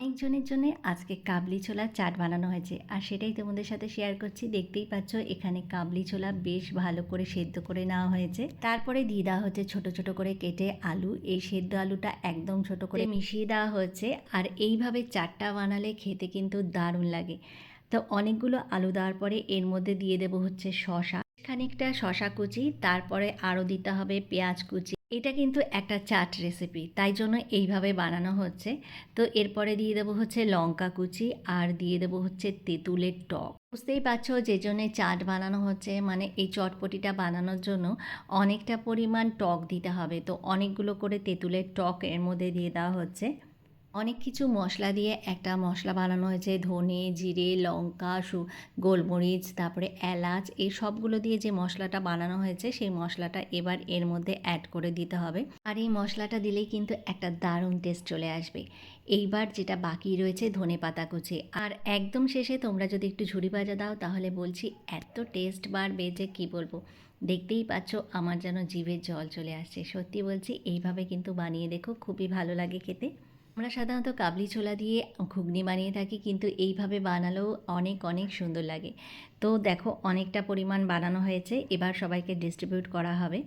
একজনের জন্য আজকে কাবলি ছোলার চাট বানানো হয়েছে আর সেটাই তোমাদের সাথে শেয়ার করছি। দেখতেই পাচ্ছ এখানে কাবলি ছোলা বেশ ভালো করে সেদ্ধ করে নেওয়া হয়েছে। তারপরে দিয়ে দেওয়া হচ্ছে ছোট ছোট করে কেটে আলু। এই সেদ্ধ আলুটা একদম ছোট করে মিশিয়ে দেওয়া হয়েছে আর এইভাবে চাটটা বানালে খেতে কিন্তু দারুণ লাগে। তো অনেকগুলো আলু দেওয়ার পরে এর মধ্যে দিয়ে দেবো হচ্ছে শশা খানিকটা শশা কুচি, তারপরে আরও দিতে হবে পেঁয়াজ কুচি। এটা কিন্তু একটা চাট রেসিপি তাই জন্য এইভাবে বানানো হচ্ছে। তো এরপরে দিয়ে দেবো হচ্ছে লঙ্কা কুচি আর দিয়ে দেবো হচ্ছে তেঁতুলের টক। বুঝতেই পারছ যে জন্য চাট বানানো হচ্ছে মানে এই চটপটিটা বানানোর জন্য অনেকটা পরিমাণ টক দিতে হবে। তো অনেকগুলো করে তেঁতুলের টক এর মধ্যে দিয়ে দেওয়া হচ্ছে। অনেক কিছু মশলা দিয়ে একটা মশলা বানানো হয়েছে। ধনে, জিরে, লঙ্কা, সু, গোলমরিচ, তারপরে এলাচ, এই সবগুলো দিয়ে যে মশলাটা বানানো হয়েছে, সেই মশলাটা এবার এর মধ্যে অ্যাড করে দিতে হবে। আর এই মশলাটা দিলেই কিন্তু একটা দারুণ টেস্ট চলে আসবে। এইবার যেটা বাকি রয়েছে, ধনে পাতা কুচি। আর একদম শেষে তোমরা যদি একটু ঝুড়ি ভাজা দাও, তাহলে বলছি এত টেস্ট বাড়বে যে কী বলব? দেখতেই পাচ্ছ আমার যেন জিভের জল চলে আসছে। সত্যি বলছি, এইভাবে কিন্তু বানিয়ে দেখো, খুবই ভালো লাগে খেতে। আমরা সাধারণত কাবলি ছোলা দিয়ে ঘুগনি বানিয়ে থাকি, কিন্তু এইভাবে বানালেও অনেক অনেক সুন্দর লাগে। তো দেখো, অনেকটা পরিমাণ বানানো হয়েছে, এবার সবাইকে ডিস্ট্রিবিউট করা হবে।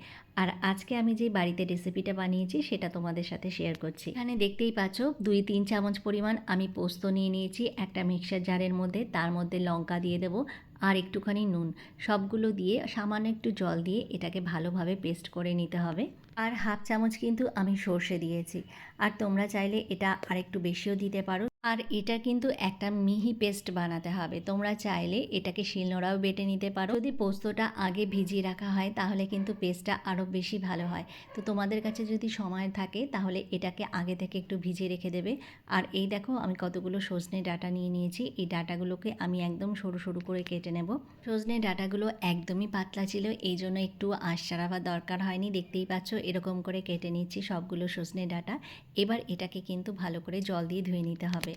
আর আজকে আমি যে বাড়িতে রেসিপিটা বানিয়েছি, সেটা তোমাদের সাথে শেয়ার করছি। এখানে দেখতেই পাচ্ছ, দুই, তিন চামচ পরিমাণ আমি পোস্ত নিয়ে নিয়েছি, একটা মিক্সার জারের মধ্যে, তার মধ্যে লঙ্কা দিয়ে দেবো আর একটুখানি নুন। সবগুলো দিয়ে সামান্য একটু জল দিয়ে এটাকে ভালোভাবে পেস্ট করে নিতে হবে। আর হাফ চামচ কিন্তু আমি সর্ষে দিয়েছি। আর তোমরা চাইলে এটা আরেকটু বেশিও দিতে পারো। আর এটা কিন্তু একটা মিহি পেস্ট বানাতে হবে। তোমরা চাইলে এটাকে শিলনোড়াও বেটে নিতে পারো। যদি পোস্তটা আগে ভিজিয়ে রাখা হয়, তাহলে কিন্তু পেস্টটা আরও বেশি ভালো হয়। তো তোমাদের কাছে যদি সময় থাকে, তাহলে এটাকে আগে থেকে একটু ভিজিয়ে রেখে দেবে। আর এই দেখো, আমি কতগুলো সজনে ডাটা নিয়ে নিয়েছি। এই ডাটাগুলোকে আমি একদম সরু সরু করে কেটে নেব। সজনে ডাটাগুলো একদমই পাতলা ছিল, এই জন্য একটু আঁশ ছাড়াবার দরকার হয়নি। দেখতেই পাচ্ছ, এরকম করে কেটে নিচ্ছি সবগুলো সজনে ডাটা। এবার এটাকে কিন্তু ভালো করে জল দিয়ে ধুয়ে নিতে হবে।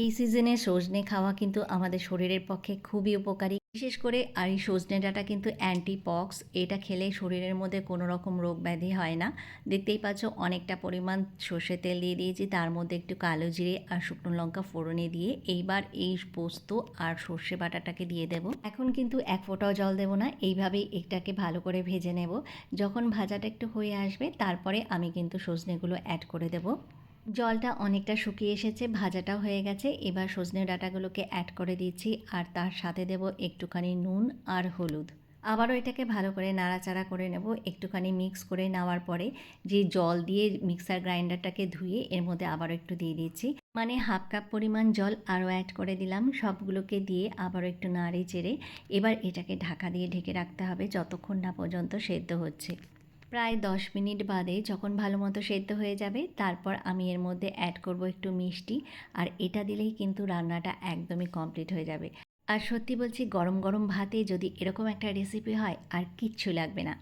এই সিজনে সজনে খাওয়া কিন্তু আমাদের শরীরের পক্ষে খুবই উপকারী। বিশেষ করে আর এই সজনে ডাটা কিন্তু অ্যান্টিপক্স এটা খেলে শরীরের মধ্যে কোনো রকম রোগ ব্যাধি হয় না। দেখতেই পাচ্ছ অনেকটা পরিমাণ সর্ষে তেল দিয়ে দিয়েছি, তার মধ্যে একটু কালো জিরে আর শুকনো লঙ্কা ফোড়নে দিয়ে এইবার এই পোস্ত আর সর্ষে বাটাটাকে দিয়ে দেব। এখন কিন্তু এক ফোঁটাও জল দেবো না, এইভাবেই এটাকে ভালো করে ভেজে নেব। যখন ভাজাটা একটু হয়ে আসবে, তারপরে আমি কিন্তু সজনেগুলো অ্যাড করে দেবো। জলটা অনেকটা শুকিয়ে এসেছে, ভাজাটাও হয়ে গেছে। এবার সজনে ডাঁটাগুলোকে অ্যাড করে দিচ্ছি আর তার সাথে দেব একটুখানি নুন আর হলুদ। আবারও এটাকে ভালো করে নাড়াচাড়া করে নেব, একটুখানি মিক্স করে নেওয়ার পরে যে জল দিয়ে মিক্সার গ্রাইন্ডারটাকে ধুয়ে এর মধ্যে আবারও একটু দিয়ে দিচ্ছি। মানে হাফ কাপ পরিমাণ জল আরও অ্যাড করে দিলাম, সবগুলোকে দিয়ে আবারও একটু নাড়ে চেড়ে এবার এটাকে ঢাকা দিয়ে ঢেকে রাখতে হবে যতক্ষণ না পর্যন্ত সেদ্ধ হচ্ছে। প্রায় দশ মিনিট বাদে যখন ভালো মতো সেদ্ধ হয়ে যাবে, তারপর আমি এর মধ্যে অ্যাড করব একটু মিষ্টি। আর এটা দিলেই কিন্তু রান্নাটা একদমই কমপ্লিট হয়ে যাবে। আর সত্যি বলছি, গরম গরম ভাতে যদি এরকম একটা রেসিপি হয়, আর কিচ্ছু লাগবে না।